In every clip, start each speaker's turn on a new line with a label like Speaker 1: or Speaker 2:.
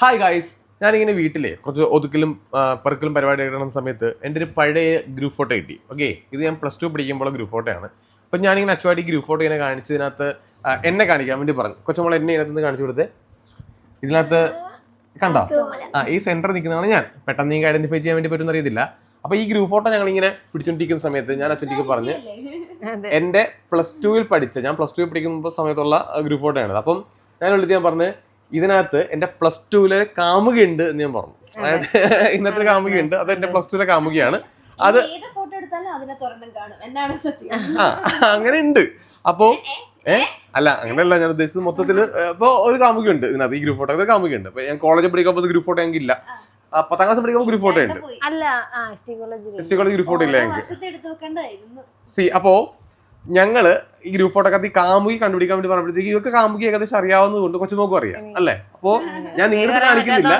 Speaker 1: Hi guys ഞാനിങ്ങനെ വീട്ടിലെ കുറച്ച് ഒതുക്കലും പെറുക്കലും പരിപാടി എടുക്കുന്ന സമയത്ത് എന്റെ ഒരു പഴയ ഗ്രൂപ്പ് ഫോട്ടോ കിട്ടി. ഓക്കെ ഇത് ഞാൻ പ്ലസ് ടു പഠിക്കുമ്പോൾ ഗ്രൂപ്പ് ഫോട്ടോയാണ് അപ്പം ഞാനിങ്ങനെ അച്ചുവാടി ഗ്രൂപ്പ് ഫോട്ടോ ഇങ്ങനെ കാണിച്ചതിനകത്ത് എന്നെ കാണിക്കാൻ വേണ്ടി പറഞ്ഞു. കൊച്ചുമോൾ എന്നെ ഇതിനകത്ത് നിന്ന് കാണിച്ചു കൊടുത്തേ. ഇതിനകത്ത് കണ്ടോ? ആ ഈ സെന്റർ നിൽക്കുന്നതാണ് ഞാൻ. പെട്ടെന്ന് നിങ്ങൾക്ക് ഐഡന്റിഫൈ ചെയ്യാൻ വേണ്ടി പറ്റുമെന്ന് അറിയത്തില്ല. അപ്പൊ ഈ ഗ്രൂപ്പ് ഫോട്ടോ ഞങ്ങൾ ഇങ്ങനെ പിടിച്ചോണ്ടിരിക്കുന്ന സമയത്ത് ഞാൻ അച്ഛന്റെ പറഞ്ഞ് എന്റെ പ്ലസ് ടുവിൽ പഠിച്ച ഞാൻ പ്ലസ് ടുവിൽ പഠിക്കുന്ന സമയത്തുള്ള ഗ്രൂപ്പ് ഫോട്ടോ ആണ് അപ്പം ഞാൻ വിളിച്ച് ഞാൻ പറഞ്ഞ് ഇതിനകത്ത് എന്റെ പ്ലസ് ടുവിലെ കാമുകയുണ്ട് എന്ന് ഞാൻ പറഞ്ഞു. അതായത് ഇന്നത്തെ കാമുകയുണ്ട്. അത് എന്റെ പ്ലസ് ടുവിലെ കാമുകയാണ്. അത് ആ അങ്ങനെ ഉണ്ട് അപ്പോ ഏ അല്ല അങ്ങനെയല്ല ഞാൻ ഉദ്ദേശിച്ചത് മൊത്തത്തിൽ ഇപ്പൊ ഒരു കാമുകയുണ്ട് ഇതിനകത്ത്. ഈ ഗ്രൂപ്പ് ഫോട്ടോ ഒരു കാമുകയുണ്ട്. അപ്പൊ ഞാൻ കോളേജിൽ പഠിക്കുമ്പോൾ ഗ്രൂപ്പ് ഫോട്ടോ ഞങ്ങൾക്ക് ഇല്ല. പത്താം ക്ലാസ് പഠിക്കുമ്പോൾ ഗ്രൂപ്പ് ഫോട്ടോ ഉണ്ട്.
Speaker 2: S T
Speaker 1: college group photo ഇല്ല ഞങ്ങൾക്ക് സി അപ്പോ ഞങ്ങൾ ഈ ഗ്രൂപ്പ് ഫോട്ടോ ഒക്കെ ഈ കാമുകി കണ്ടുപിടിക്കാൻ വേണ്ടി പറഞ്ഞപ്പോഴത്തേക്ക് ഇവർക്ക് കാമുകി ഏകദേശം അറിയാവുന്നത് കൊണ്ട് കൊച്ചുമോക്കും അറിയാം അല്ലേ? അപ്പോ ഞാൻ നിങ്ങളുടെ കാണിക്കുന്നില്ല.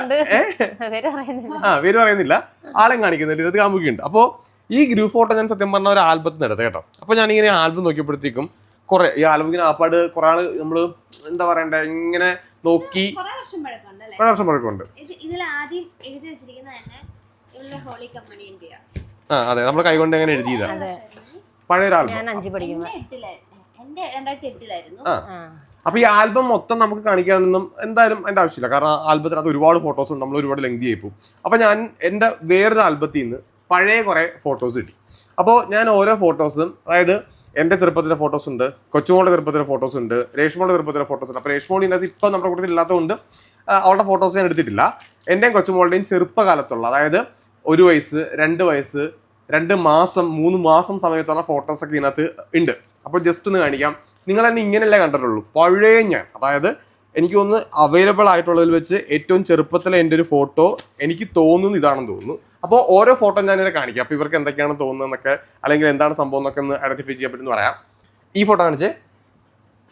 Speaker 1: ആ പേര് പറയുന്നില്ല ആളെയും കാണിക്കുന്നില്ല കാമുകി ഉണ്ട് അപ്പോ ഈ ഗ്രൂപ്പ് ഫോട്ടോ ഞാൻ സത്യം പറഞ്ഞ ഒരു ആൽബത്തിൽ നിന്ന് എടുത്തത് കേട്ടോ. അപ്പൊ ഞാൻ ഇങ്ങനെ ആൽബം നോക്കിയപ്പോഴത്തേക്കും കുറെ ഈ ആൽബം ഇങ്ങനെ ആപ്പാട് കുറെ ആൾ നമ്മൾ എന്താ പറയണ്ടേ ഇങ്ങനെ നോക്കി
Speaker 3: കുറെ വർഷം പഴക്കമുണ്ട് അല്ലേ?
Speaker 1: വർഷം പഴക്കമുണ്ട്.
Speaker 3: ഇത് ആദ്യം എഴുതി വെച്ചിരിക്കുന്നത് തന്നെ ഇവരുടെ ഹോളി കമ്പനി ഇന്ത്യ
Speaker 1: ആ അതെ നമ്മൾ കൈകൊണ്ട് എങ്ങനെ എഴുതിയതാ. പഴയ ആൽബം അപ്പൊ ഈ ആൽബം മൊത്തം നമുക്ക് കാണിക്കാനൊന്നും എന്തായാലും എന്റെ ആവശ്യമില്ല. കാരണം ആൽബത്തിനകത്ത് ഒരുപാട് ഫോട്ടോസ് ഉണ്ട്. നമ്മൾ ഒരുപാട് ലെങ്തി ആയി പോകും അപ്പൊ ഞാൻ എന്റെ വേറൊരു ആൽബത്തിൽ നിന്ന് പഴയ കുറെ ഫോട്ടോസ് കിട്ടി. അപ്പോൾ ഞാൻ ഓരോ ഫോട്ടോസും അതായത് എന്റെ ചെറുപ്പത്തിലെ ഫോട്ടോസ് ഉണ്ട് കൊച്ചുമോളുടെ ചെറുപ്പത്തിലെ ഫോട്ടോസ് ഉണ്ട് രേഷ്മോളുടെ ചെറുപ്പത്തിലെ ഫോട്ടോസ് ഉണ്ട്. അപ്പൊ രേഷ്മോളി ഇതിനകത്ത് ഇപ്പൊ നമ്മുടെ കൂട്ടത്തിൽ ഇല്ലാത്തതുകൊണ്ട് അവളുടെ ഫോട്ടോസ് ഞാൻ എടുത്തിട്ടില്ല. എന്റെയും കൊച്ചുമോളുടെയും ചെറുപ്പകാലത്തുള്ള അതായത് ഒരു വയസ്സ് രണ്ട് വയസ്സ് രണ്ട് മാസം മൂന്ന് മാസം സമയത്തുള്ള ഫോട്ടോസ് ഒക്കെ ഇതിനകത്ത് ഉണ്ട്. അപ്പോൾ ജസ്റ്റ് ഒന്ന് കാണിക്കാം. നിങ്ങൾ തന്നെ ഇങ്ങനെയല്ലേ കണ്ടിട്ടുള്ളൂ. പഴയ ഞാൻ അതായത് എനിക്ക് തോന്നുന്നു അവൈലബിൾ ആയിട്ടുള്ളതിൽ വെച്ച് ഏറ്റവും ചെറുപ്പത്തിലെ എന്റെ ഒരു ഫോട്ടോ എനിക്ക് തോന്നുന്നു ഇതാണെന്ന് തോന്നുന്നു. അപ്പോൾ ഓരോ ഫോട്ടോ ഞാൻ ഇങ്ങനെ കാണിക്കാം. അപ്പോൾ ഇവർക്ക് എന്തൊക്കെയാണ് തോന്നുന്നതെന്നൊക്കെ അല്ലെങ്കിൽ എന്താണ് സംഭവം എന്നൊക്കെ ഒന്ന് ഐഡന്റിഫൈ ചെയ്യാൻ പറ്റുമെന്ന് പറയാം. ഈ ഫോട്ടോ കാണിച്ചേ?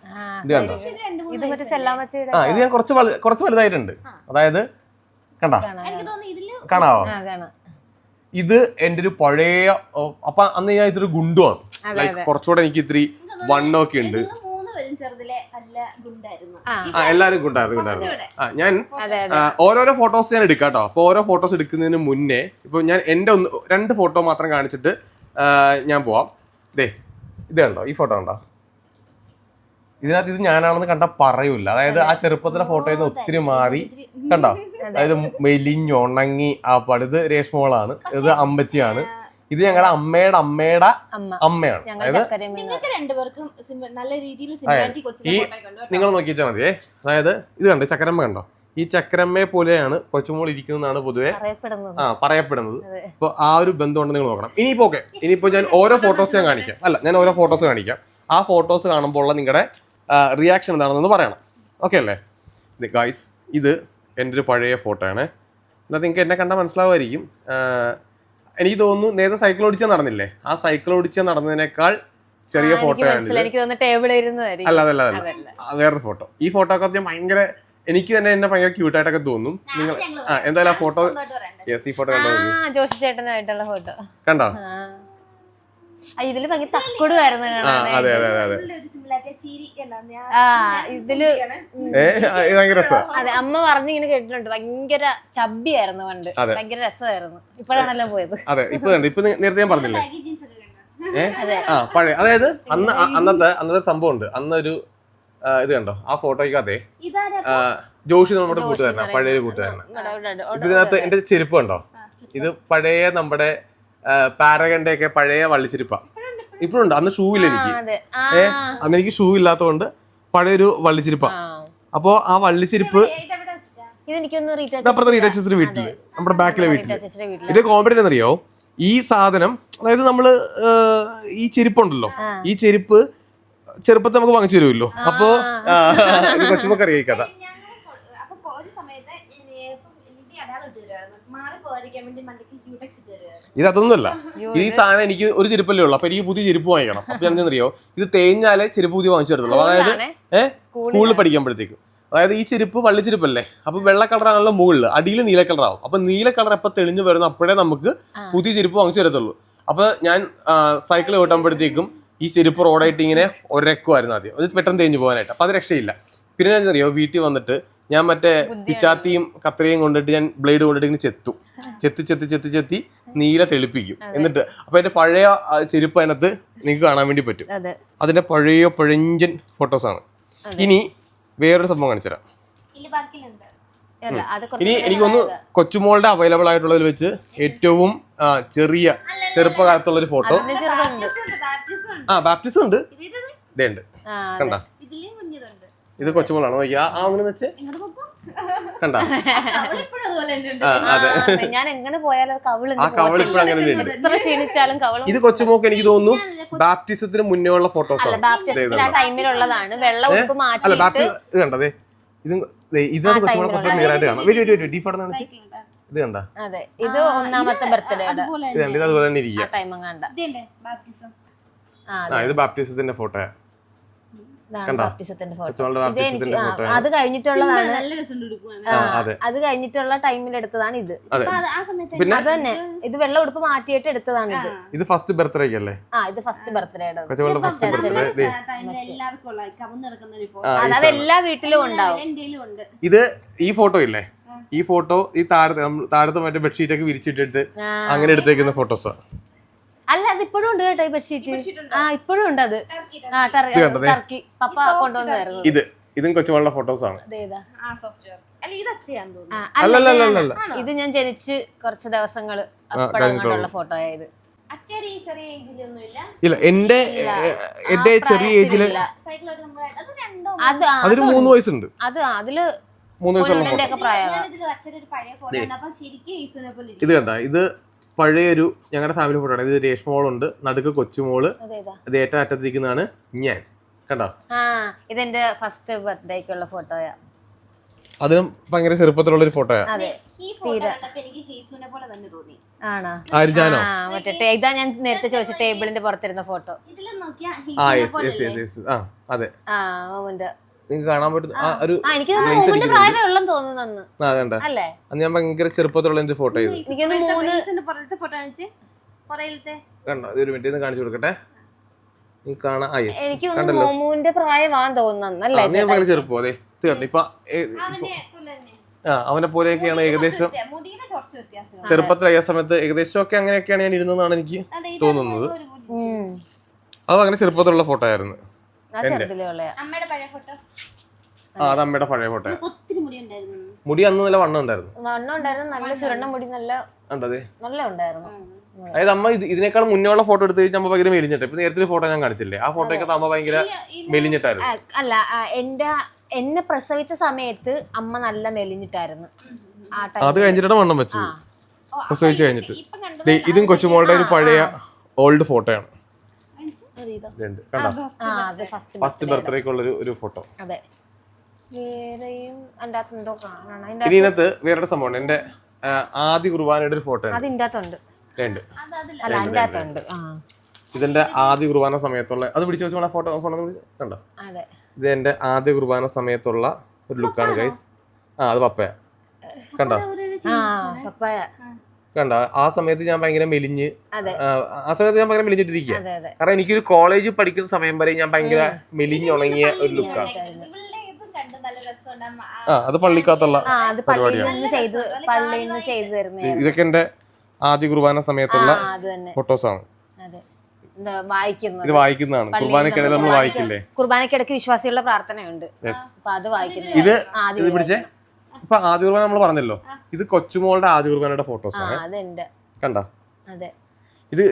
Speaker 2: ആ,
Speaker 1: ഇത് കണ്ടോ? ആ ഇത് ഞാൻ കുറച്ച് കുറച്ച് വലുതായിട്ടുണ്ട്. അതായത് കണ്ടാ?
Speaker 3: എനിക്ക് തോന്നുന്നു ഇതിൽ
Speaker 1: കാണാവോ?
Speaker 2: ആ കാണാം.
Speaker 1: ഇത് എന്റെ ഒരു പഴയ അപ്പൊ അന്ന് ഞാൻ ഇതൊരു ഗുണ്ടുമാണ് ലൈക്ക് കുറച്ചുകൂടെ എനിക്ക് ഇത്തിരി വണ്ണൊക്കെ ഉണ്ട്
Speaker 2: ആ.
Speaker 1: എല്ലാരും ഗുണ്ടായിരുന്നു ഗുണ്ടായിരുന്നു. ആ ഞാൻ ഓരോരോ ഫോട്ടോസ് ഞാൻ എടുക്കാം കേട്ടോ അപ്പൊ ഓരോ ഫോട്ടോസ് എടുക്കുന്നതിന് മുന്നേ ഇപ്പൊ ഞാൻ എന്റെ ഒന്ന് രണ്ട് ഫോട്ടോ മാത്രം കാണിച്ചിട്ട് ഞാൻ പോവാം. ദേ ഇത് കണ്ടോ? ഈ ഫോട്ടോ കണ്ടോ? ഇതിനകത്ത് ഇത് ഞാനാണെന്ന് കണ്ടാൽ പറയൂല. അതായത് ആ ചെറുപ്പത്തിലെ ഫോട്ടോയിൽ നിന്ന് ഒത്തിരി മാറി. കണ്ടോ? അതായത് മെലിഞ്ഞുണങ്ങി ആ പടുത് രേഷ്മോളാണ്. ഇത് അമ്മച്ചിയാണ്. ഇത് ഞങ്ങളുടെ അമ്മയുടെ അമ്മയുടെ
Speaker 2: അമ്മ.
Speaker 1: അമ്മയാണ്. അതായത് ഈ
Speaker 3: കണ്ടു.
Speaker 1: നിങ്ങൾ നോക്കി വെച്ചാൽ മതിയേ അതായത് ഇത് കണ്ടോ? ചക്കരമ്മ കണ്ടോ? ഈ ചക്കരമ്മയെ പോലെയാണ് കൊച്ചുമോൾ ഇരിക്കുന്നതാണ് പൊതുവെ ആ പറയപ്പെടുന്നത്.
Speaker 2: അപ്പൊ
Speaker 1: അപ്പോൾ ആ ഒരു ബന്ധം നിങ്ങൾ നോക്കണം. ഇനിയിപ്പോ ഓക്കെ. ഇനിയിപ്പോ ഞാൻ ഓരോ ഫോട്ടോസ് ഞാൻ കാണിക്കാം. അല്ല ഞാൻ ഓരോ ഫോട്ടോസ് കാണിക്കാം. ആ ഫോട്ടോസ് കാണുമ്പോൾ ഉള്ള നിങ്ങളുടെ റിയാക്ഷൻ എന്താണെന്നൊന്ന് പറയണം. ഓക്കെ അല്ലേ? ഗായ്സ് ഇത് എന്റെ ഒരു പഴയ ഫോട്ടോ ആണ്. എന്നാൽ നിങ്ങൾക്ക് എന്നെ കണ്ടാൽ മനസ്സിലാവുമായിരിക്കും. എനിക്ക് തോന്നുന്നു നേരത്തെ സൈക്കിൾ ഓടിച്ചാൽ നടന്നില്ലേ? ആ സൈക്കിൾ ഓടിച്ചാൽ നടന്നതിനേക്കാൾ ചെറിയ ഫോട്ടോ ആണ് അല്ല അതല്ല. അതല്ല വേറൊരു ഫോട്ടോ ഈ ഫോട്ടോ ഒക്കെ ഭയങ്കര എനിക്ക് തന്നെ എന്നെ ഭയങ്കര ക്യൂട്ടായിട്ടൊക്കെ തോന്നും. നിങ്ങൾ ആ എന്തായാലും ആ ഫോട്ടോ യെസ് ഈ ഫോട്ടോ കണ്ടോ?
Speaker 2: ജോഷി ചേട്ടനായിട്ടുള്ള ഫോട്ടോ
Speaker 1: കണ്ടോ?
Speaker 2: ഇതിൽ ഭയങ്കര തക്കുടുമായിരുന്നു
Speaker 1: ആ
Speaker 2: കാണാൻ.
Speaker 1: അതെ അതെ അതെ അതെ.
Speaker 3: ഇവളുടെ ഒരു similarity, ആ ചിരി കണ്ടോ? ഞാൻ-
Speaker 1: ഇതിൽ
Speaker 2: അതെ അമ്മ പറഞ്ഞു പറഞ്ഞിങ്ങനെ കേട്ടിട്ടുണ്ട്. ഭയങ്കര ചബ്ബിയായിരുന്നു പണ്ട്. ഭയങ്കര രസമായിരുന്നു. ഇപ്പോഴാണല്ലോ പോയത്.
Speaker 1: അതെ ഇപ്പൊ കണ്ടു ഇപ്പൊ നേരത്തെ ഞാൻ പറഞ്ഞില്ലേ?
Speaker 3: baggy jeans ഒക്കെ കണ്ടോ?
Speaker 2: അതെ.
Speaker 1: ആ പഴയ അതായത് അന്ന് അന്നത്തെ അന്നത്തെ സംഭവം ഉണ്ട് അന്നൊരു ഇത് കണ്ടോ? ആ ഫോട്ടോയ്ക്കകത്തെ അതെ ജോഷി നമ്മുടെ കൂട്ടുകാരനാ പഴയ കൂട്ടുകാരനാ. ഇതിനകത്ത് എന്റെ ചെരുപ്പ് കണ്ടോ? ഇത് പഴയ നമ്മുടെ പാരഗന്റെ ഒക്കെ പഴയ വള്ളിച്ചെരുപ്പാ. ഇപ്പോഴുണ്ട്. അന്ന് ഷൂ ഇല്ല എനിക്ക്.
Speaker 2: അതെ.
Speaker 1: ഏ അന്ന് എനിക്ക് ഷൂ ഇല്ലാത്തതുകൊണ്ട് പഴയൊരു
Speaker 2: വള്ളിച്ചിരിപ്പാണ്.
Speaker 1: അപ്പോ ആ വള്ളിച്ചിരിപ്പ് അപ്പുറത്തെ റീടാച്ചസിന്റെ വീട്ടിൽ. നമ്മുടെ ബാക്കിലെ
Speaker 2: വീട്ടിൽ.
Speaker 1: ഇതിന്റെ കോമഡി എന്നറിയോ? ഈ സാധനം അതായത് നമ്മൾ ഈ ചെരുപ്പുണ്ടല്ലോ. ഈ ചെരുപ്പ് ചെറുപ്പത്തിൽ നമുക്ക് വാങ്ങിച്ചു തരുമല്ലോ. അപ്പോ കൊച്ചുമൊക്കെ അറിയാം ഈ കഥ
Speaker 3: ഞങ്ങൾ കൊ- അപ്പൊ കൊ- ഒരു സമയത്ത് ഇനി ഇപ്പം എനിക്ക് അടയാളം ഇട്ട് തരുമായിരുന്നു. മാറി പോകാതിരിക്കാൻ വേണ്ടി മണ്ടയ്ക്ക് ക്യൂടെക്സ് ഇട്ട് തരുമായിരുന്നു.
Speaker 1: ഇത് അതൊന്നുമല്ല ഈ സാധനം എനിക്ക് ഒരു ചെരുപ്പല്ലേ ഉള്ളൂ. അപ്പൊ എനിക്ക് പുതിയ ചെരുപ്പ് വാങ്ങിക്കണം. അപ്പൊ ഞാൻ അറിയോ ഇത് തേഞ്ഞാലേ ചെരുപ്പ് പുതിയ വാങ്ങിച്ചു തരത്തുള്ളൂ. അതായത്. ഏഹ് സ്കൂളിൽ പഠിക്കുമ്പോഴത്തേക്കും. അതായത് ഈ ചെരുപ്പ് വള്ളിച്ചെരുപ്പല്ലേ അപ്പൊ വെള്ള കളറാണല്ലോ മുകളിൽ അടിയിൽ നീല കളറാവും അപ്പൊ നീല കളർ എപ്പോ തെളിഞ്ഞു വരുന്നു അപ്പോഴേ നമുക്ക് പുതിയ ചെരുപ്പ് വാങ്ങിച്ചു തരത്തുള്ളൂ. അപ്പൊ ഞാൻ സൈക്കിൾ ഓട്ടുമ്പോഴത്തേക്കും ഈ ചെരുപ്പ് റോഡായിട്ട് ഇങ്ങനെ ഒരക്കുമായിരുന്നു ആദ്യം. അത് പെട്ടെന്ന് തേഞ്ഞു പോകാനായിട്ട്. അപ്പൊ അത് രക്ഷയില്ല. പിന്നെ ഞാൻ അറിയോ വീട്ടിൽ വന്നിട്ട് ഞാൻ മറ്റേ പിച്ചാത്തിയും കത്രിയും കൊണ്ടിട്ട് ഞാൻ ബ്ലേഡ് കൊണ്ടിട്ട് ഇങ്ങനെ ചെത്തും. ചെത്തി ചെത്തി ചെത്തി ചെത്തി നീല തെളിപ്പിക്കും. എന്നിട്ട് അപ്പൊ എന്റെ പഴയ ചെരുപ്പ് അതിനകത്ത് നിങ്ങൾക്ക് കാണാൻ വേണ്ടി പറ്റും.
Speaker 2: അതെ.
Speaker 1: അതിന്റെ പഴയ പഴഞ്ചൻ ആണ്. ഇനി വേറൊരു സംഭവം കാണിച്ചു തരാം.
Speaker 3: ഇല്ല ബാക്കിലുണ്ട്
Speaker 2: അല്ല അത്
Speaker 1: ഇനി എനിക്കൊന്ന് കൊച്ചുമോളുടെ അവൈലബിൾ ആയിട്ടുള്ളതിൽ വെച്ച് ഏറ്റവും ചെറിയ ചെറുപ്പകാലത്തുള്ള ഒരു ഫോട്ടോ
Speaker 2: അതിന്റെ
Speaker 3: ഉണ്ട്
Speaker 1: ആ ബാപ്റ്റിസം ഉണ്ട്.
Speaker 3: ഇത്
Speaker 1: ഉണ്ട്
Speaker 2: ആ
Speaker 1: കണ്ട? ഇത് കൊച്ചുമോളാണോ? നോക്കിയാ ആ അങ്ങനെ വെച്ച് കണ്ട? അതെ.
Speaker 2: ഞാൻ എങ്ങനെ പോയാലും കവിൾ
Speaker 1: ആ കവൾ ഇപ്പോഴും അങ്ങനെ
Speaker 2: എത്ര ക്ഷീണിച്ചാലും കവളും
Speaker 1: ഇത് കൊച്ചുമോക്ക് എനിക്ക് തോന്നുന്നു ബാപ്റ്റിസത്തിന് മുന്നേ ഉള്ള ഫോട്ടോസ്
Speaker 2: അല്ല ബാപ്റ്റിസ്റ്റിൽ ആ ടൈമിലുള്ളതാണ് വെള്ള ഉപ്പ്
Speaker 1: അല്ല
Speaker 2: മാറ്റിയിട്ട്
Speaker 1: ബാപ്റ്റി ഇത് കണ്ടതേ ഇത് ദേ, ഇതിനകത്ത് കൊച്ചുമോളെ കുറച്ച് ക്ലിയർ ആയിട്ട് കാണാം. വെയിറ്റ് വെയിറ്റ് വെയിറ്റ് ഈ ഫോട്ടോ കാണിച്ച്. ഇത് കണ്ട?
Speaker 2: അതെ. ഇത് ഒന്നാമത്തെ ബർത്ത്ഡേയുടെ
Speaker 3: അതുപോലെ
Speaker 1: ഇത് കണ്ട ഇത് അതുപോലെ തന്നെ
Speaker 2: ആ
Speaker 1: ഇരിക്കുക
Speaker 2: ടൈമും കണ്ട.
Speaker 3: ഇതുണ്ട് ബാപ്റ്റിസം?
Speaker 2: ആ
Speaker 1: ആ ഇത് ബാപ്റ്റിസത്തിന്റെ ഫോട്ടോയാ
Speaker 2: അത് കഴിഞ്ഞിട്ടുള്ളതാണ്
Speaker 1: അതെ.
Speaker 2: അത് കഴിഞ്ഞിട്ടുള്ള ടൈമിൽ എടുത്തതാണ് ഇത്.
Speaker 1: അതെ.
Speaker 2: തന്നെ ഇത്? വെള്ള ഉടുപ്പ് മാറ്റിയിട്ട് എടുത്തതാണ് ഇത്.
Speaker 1: ഇത് ഫസ്റ്റ് ബർത്ത്ഡേ അല്ലേ
Speaker 2: ആ ഇത് ഫസ്റ്റ് ബർത്ത്ഡേയുടെ അത് എല്ലാ വീട്ടിലും ഉണ്ടാവും.
Speaker 1: ഇത് ഈ ഫോട്ടോ ഇല്ലേ? ഈ ഫോട്ടോ ഈ താഴത്തെ താഴത്തെ മറ്റേ ബെഡ്ഷീറ്റ് ഒക്കെ വിരിച്ചിട്ടിട്ട്. അങ്ങനെ എടുത്തേക്കുന്ന ഫോട്ടോസാ
Speaker 2: അല്ല അത് ഇപ്പോഴും ഉണ്ട് കേട്ടോ ഈ ബെഡ്ഷീറ്റ് ആ ഇപ്പോഴും ഉണ്ട് അത്.
Speaker 3: ടർക്കി,
Speaker 2: ആ. ടർക്കി. പപ്പ കൊണ്ടുവന്നായിരുന്നു
Speaker 1: ഇത് ഇതും കൊച്ചുമോളുടെ ഫോട്ടോസ് ആണ്.
Speaker 2: അതേതാ
Speaker 3: ആ സോഫ്റ്റ്വെയർ അല്ല ഇത്
Speaker 2: ഞാൻ ജനിച്ച് കുറച്ച് ദിവസങ്ങൾ. അപ്പോഴങ്ങോട്ടുള്ള ഫോട്ടോ ആയത്.
Speaker 3: ഈ ചെറിയ ഏജിലൊന്നും ഇല്ല?
Speaker 1: ഇല്ല എന്റെ എന്റെ ചെറിയ ഏജിൽ
Speaker 3: സൈക്കിളോട്ട് നമ്മൾ അത് രണ്ടോ
Speaker 2: ആ,
Speaker 1: അതിന് മൂന്ന് വയസ്സുണ്ട്.
Speaker 2: അത് അതിൽ
Speaker 1: മൂന്ന് വയസ്സുള്ള കണ്ട ഇത് പഴയൊരു ഞങ്ങളുടെ ഫാമിലി ഫോട്ടോ ആണ്. ഇത് രേഷ്മ മോളുണ്ട്. നടുക്ക്
Speaker 2: കൊച്ചുമോൾ
Speaker 1: ഇത് ഏറ്റവും അറ്റത്തിരിക്കുന്നതാണ് ഞാൻ. കണ്ടോ?
Speaker 2: ആ ഇതെന്റെ ഫസ്റ്റ് ബർത്ത്ഡേക്കുള്ള ഫോട്ടോയാ
Speaker 1: അതിനും ഭയങ്കര ചെറുപ്പത്തിലുള്ള ഒരു ഫോട്ടോയാ
Speaker 2: അതെ
Speaker 3: ഈ ഫോട്ടോ കണ്ടപ്പോ എനിക്ക് ഹേസുനെ പോലെ തന്നെ തോന്നി.
Speaker 2: ആണോ? മറ്റേ ഇതാ ഞാൻ നേരത്തെ ചോദിച്ച ടേബിളിന്റെ പുറത്തിരുന്ന ഫോട്ടോ
Speaker 3: ഇതിലും നോക്കിയാ
Speaker 1: ആ യെസ്
Speaker 3: പോലെ
Speaker 1: യെസ് യെസ് യെസ് ആ അതെ.
Speaker 2: ആ
Speaker 1: നിങ്ങൾക്ക് കാണാൻ പറ്റുന്ന ആ ഒരു
Speaker 2: ആ എനിക്ക് തോന്നുന്നു ഓമന്റെ തോന്നുന്നു അന്ന് അല്ലേ?
Speaker 1: അന്ന് ഞാൻ ഭയങ്കര ചെറുപ്പത്തിലുള്ള എന്റെ ഫോട്ടോ ഇത്
Speaker 2: എനിക്കൊന്ന് മൂന്ന്
Speaker 3: ഹേസുന്റെ പുറത്തെ ഫോട്ടോ കാണിച്ച്? പുറയിലത്തെ?
Speaker 1: കണ്ടോ? ഒരു മിനിറ്റ് കാണിച്ചു കൊടുക്കട്ടെ. നീ കാണാം ആ
Speaker 2: എനിക്ക് മോമുവിന്റെ തോന്നുന്നു
Speaker 1: ചെറുപ്പം. അതെ ഇപ്പൊ അവനെ പോലെയൊക്കെയാണ് ഏകദേശം ചെറുപ്പത്തിലായ സമയത്ത് ഏകദേശം ഒക്കെ അങ്ങനെയൊക്കെയാണ് ഞാൻ ഇരുന്നതെന്നാണ് എനിക്ക് തോന്നുന്നത്. അത് അങ്ങനെ ചെറുപ്പത്തിലുള്ള ഫോട്ടോ ആയിരുന്നു.
Speaker 2: ആ
Speaker 1: അത് അമ്മയുടെ പഴയ ഫോട്ടോ.
Speaker 3: ഒത്തിരി മുടി ഉണ്ടായിരുന്നു.
Speaker 1: മുടി അന്ന് നല്ല വണ്ണം ഉണ്ടായിരുന്നു.
Speaker 2: വണ്ണം ഉണ്ടായിരുന്നു നല്ല ചുരുണ്ട മുടി നല്ല
Speaker 1: കണ്ടത്
Speaker 2: നല്ല ഉണ്ടായിരുന്നു.
Speaker 1: അതായത് അമ്മ ഇത് ഇതിനേക്കാൾ മുന്നേ ഉള്ള ഫോട്ടോ എടുത്ത് കഴിഞ്ഞാൽ അമ്മ ഭയങ്കര മെലിഞ്ഞിട്ട്. ഇപ്പൊ നേരത്തെ ഫോട്ടോ ഞാൻ കാണിച്ചില്ലേ? ആ ഫോട്ടോയൊക്കെ അമ്മ ഭയങ്കര മെലിഞ്ഞിട്ടായിരുന്നു.
Speaker 2: അല്ല എന്റെ എന്നെ പ്രസവിച്ച സമയത്ത് അമ്മ നല്ല മെലിഞ്ഞിട്ടായിരുന്നു.
Speaker 1: അത് കഴിഞ്ഞിട്ടാണ് വണ്ണം വെച്ചത്. പ്രസവിച്ച് കഴിഞ്ഞിട്ട്. ദേ, ഇതും കൊച്ചുമോളുടെ ഒരു പഴയ ഓൾഡ് ഫോട്ടോയാണ്.
Speaker 2: ഫസ്റ്റ്
Speaker 1: ബർത്ത്ഡേക്കുള്ള ഒരു ഫോട്ടോ.
Speaker 2: അതെ. വേറെയും അതിന്റെ അകത്ത് എന്തോ കാണണം. അതിന്റെ
Speaker 1: ഇനി ഇതിനകത്ത് വേറൊരു സംഭവം എന്റെ ആദ്യ കുർബാനയുടെ ഒരു ഫോട്ടോ
Speaker 2: അകത്തുണ്ട്.
Speaker 1: രണ്ട്.
Speaker 2: അല്ല അതിന്റെ അകത്തുണ്ട്. ആ.
Speaker 1: ഇതിന്റെ ആദ്യ കുർബാന സമയത്തുള്ള അത് പിടിച്ചു വെച്ചോളാം ഫോട്ടോ ഫോട്ടോ കണ്ടോ?
Speaker 2: അതെ.
Speaker 1: ഇത് എന്റെ ആദ്യ കുർബാന സമയത്തുള്ള ഒരു ലുക്കാണ് ഗൈസ് ആ അത് പപ്പയ. കണ്ടോ?
Speaker 3: കണ്ട
Speaker 2: ആ
Speaker 3: changes.
Speaker 2: പപ്പായ.
Speaker 1: കണ്ടോ? ആ സമയത്ത് ഞാൻ ഭയങ്കര മെലിഞ്ഞ് ആ, സമയത്ത് ഞാൻ ഭയങ്കര മെലിഞ്ഞിട്ടിരിക്കുക കാരണം എനിക്കൊരു കോളേജിൽ പഠിക്കുന്ന സമയം വരെ ഞാൻ ഭയങ്കര മെലിഞ്ഞുണങ്ങിയ ഒരു ലുക്കാണ്.
Speaker 3: ആ,
Speaker 1: അത് പള്ളിക്കകത്തുള്ള
Speaker 2: ആ അത് പള്ളിയിൽ നിന്ന് ചെയ്ത് പള്ളിയിൽ നിന്ന് ചെയ്തു തരുന്നേ
Speaker 1: ഇതൊക്കെ എന്റെ ആദ്യ കുർബാന സമയത്തുള്ള ഫോട്ടോസ് ആണ്
Speaker 2: അതെ. എന്താ വായിക്കുന്നത്?
Speaker 1: ഇത് വായിക്കുന്നതാണ്. കുർബാനക്കിടയിൽ നമ്മൾ വായിക്കില്ലേ?
Speaker 2: കുർബാനക്കിടയ്ക്ക് വിശ്വാസികളുടെ പ്രാർത്ഥനയുണ്ട്. അപ്പൊ അത് വായിക്കുന്നത്
Speaker 1: ഇത് ഇത് പിടിച്ചേ? ഇപ്പൊ ആദ്യ കുർബാന നമ്മൾ പറഞ്ഞല്ലോ. ഇത് കൊച്ചുമോളുടെ ആദ്യ കുർബാനയുടെ ഫോട്ടോസ്
Speaker 2: ആ
Speaker 1: ആണ് കണ്ട?
Speaker 2: അതെ.
Speaker 1: ഇത്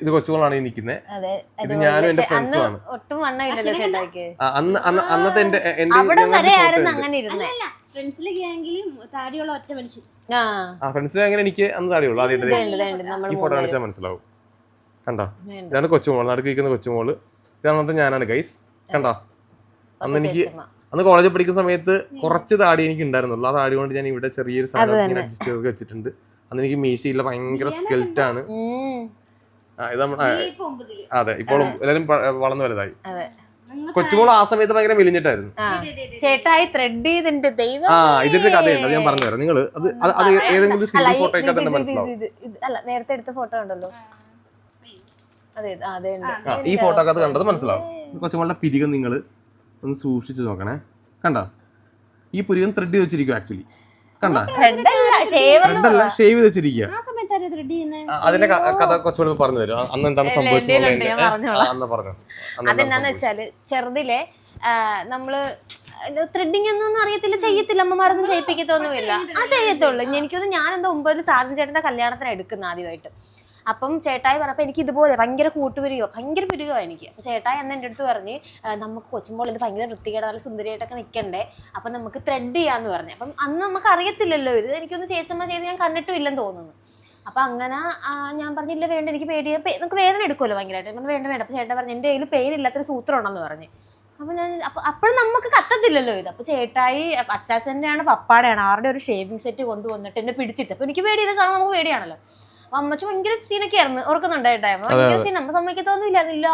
Speaker 1: ഇത് കൊച്ചുകളാണ് ഈ നിൽക്കുന്നത്
Speaker 2: അതെ
Speaker 1: ഇത് ഞാനും എന്റെ ഫ്രണ്ട്സും ആണ്.
Speaker 2: അന്ന് ഒട്ടും
Speaker 1: അന്ന് അന്ന് അന്നത്തെ എന്റെ എന്റെ
Speaker 2: അവിടെ വരെ ആയിരുന്നു അങ്ങനെ ഇരുന്നേ.
Speaker 3: അല്ല ഫ്രണ്ട്സിലൊക്കെ ആണെങ്കിലും താടിയുള്ള ഒറ്റ മനുഷ്യൻ.
Speaker 2: ആ.
Speaker 1: അങ്ങനെ എനിക്ക് അന്ന് താടിയുള്ളൂ. ആദ്യമായിട്ട്
Speaker 2: നമ്മൾ
Speaker 1: ഈ ഫോട്ടോ കാണിച്ചാൽ മനസ്സിലാവും. കണ്ടോ. ഇതാണ് കൊച്ചുമോൾ. നടുക്ക് നിൽക്കുന്ന കൊച്ചുമോൾ ഇത് അന്നത്തെ ഞാനാണ് ഗൈസ് കണ്ടോ? അന്ന് എനിക്ക് അന്ന് കോളേജിൽ പഠിക്കുന്ന സമയത്ത് കുറച്ച് താടി എനിക്ക് ഉണ്ടായിരുന്നുള്ളൂ. ആ താടി കൊണ്ട് ഞാൻ ഇവിടെ ചെറിയൊരു സാധനം അഡ്ജസ്റ്റ് ചെയ്ത് വെച്ചിട്ടുണ്ട്. അന്ന് എനിക്ക് മീശയില്ല ഭയങ്കര സ്കെൽറ്റാണ് ഇത് അതെ ഇപ്പോഴും എല്ലാരും വളർന്നു വലുതായി. കൊച്ചുമോൾ ആ സമയത്ത് ഭയങ്കര മെലിഞ്ഞിട്ടായിരുന്നു.
Speaker 2: ചേട്ടായി ത്രെഡ് ചെയ്തിന്റെ ദൈവം
Speaker 1: ആ ഇതിന്റെ കഥയുണ്ട് ഞാൻ പറഞ്ഞുതരാം നിങ്ങൾ അത് ഏതെങ്കിലും സിംഗിൾ
Speaker 2: ഈ-
Speaker 1: ഫോട്ടോ ഒക്കെ തന്നെ മനസ്സിലാവും.
Speaker 2: അല്ല നേരത്തെ എടുത്ത ഫോട്ടോ ഉണ്ടല്ലോ അതെ അതെ ഉണ്ട്.
Speaker 1: ഈ ഫോട്ടോ ഒക്കെ അത് കണ്ടത് മനസ്സിലാവും. കൊച്ചുമോളുടെ പിരികം നിങ്ങൾ ഒന്ന് സൂക്ഷിച്ചു നോക്കണേ. കണ്ട? ഈ പുരികം ത്രെഡ് വെച്ചിരിക്കും ആക്ച്വലി കണ്ട?
Speaker 2: ത്രെഡല്ല ഷേവ്
Speaker 1: ചെയ്ത് വെച്ചിരിക്കുക അതിന്റെ കഥ കുറച്ചുകൂടി പറഞ്ഞു തരും അന്ന് എന്താണ് സംഭവിച്ചത്. അന്ന് പറഞ്ഞു.
Speaker 2: വെച്ചാൽ ചെറുതിലെ നമ്മൾ ത്രെഡിങ് ഒന്നും അറിയത്തില്ല ചെയ്യത്തില്ല അമ്മമാരൊന്നും ചെയ്യിപ്പിക്കത്തൊന്നുമില്ല. ആ ചെയ്യത്തുള്ളൂ. എനിക്ക് എനിക്കൊന്ന് ഞാൻ എന്താ ഒമ്പതിൽ സാധനം ചേട്ടന്റെ കല്യാണത്തിന് എടുക്കുന്ന ആദ്യമായിട്ട്. അപ്പം ചേട്ടായി പറഞ്ഞപ്പോൾ എനിക്ക് ഇതുപോലെ ഭയങ്കര കൂട്ടുപിരിയോ ഭയങ്കര പിരിയോ എനിക്ക്. അപ്പൊ ചേട്ടായി അന്ന് എന്റെ അടുത്ത് പറഞ്ഞ് നമുക്ക് കൊച്ചുമ്പോൾ ഇത് ഭയങ്കര വൃത്തികേട് നല്ല സുന്ദരിയായിട്ടൊക്കെ നിൽക്കണ്ടേ അപ്പം നമുക്ക് ത്രെഡ് ചെയ്യാന്ന് പറഞ്ഞു. അപ്പം അന്ന് നമുക്ക് അറിയത്തില്ലല്ലോ ഇത്. എനിക്കൊന്ന് ചേച്ചമ്മ ചെയ്ത് ഞാൻ കണ്ടിട്ടും ഇല്ലെന്ന് തോന്നുന്നു. അപ്പൊ അങ്ങനെ ഞാൻ പറഞ്ഞില്ല വേണ്ട എനിക്ക് പേടിയ നമുക്ക് വേദന എടുക്കുമല്ലോ ഭയങ്കരമായിട്ട് വേണ്ട വേണ്ട. അപ്പൊ ചേട്ടൻ പറഞ്ഞു എന്റെ കയ്യിൽ പെയിൻ ഇല്ലാത്തൊരു സൂത്രം ഉണ്ടെന്ന് പറഞ്ഞു. അപ്പൊ ഞാൻ അപ്പൊ അപ്പോഴും നമുക്ക് കത്തത്തില്ലല്ലോ ഇത്. അപ്പൊ ചേട്ടായി അച്ചാച്ചന്റെയാണ് പപ്പാടെയാണ് ആരുടെ ഒരു ഷേവിംഗ് സെറ്റ് കൊണ്ടുവന്നിട്ട് എന്നെ പിടിച്ചിട്ട്. അപ്പൊ എനിക്ക് പേടി ഇത് കാണാൻ നമുക്ക് പേടിയാണല്ലോ. അപ്പൊ അമ്മച്ചു ഭയങ്കര സീനൊക്കെ ആയിരുന്നു ഓർക്കുന്നുണ്ടായിട്ടായിരുന്നു ഭയങ്കര സീൻ നമ്മൾ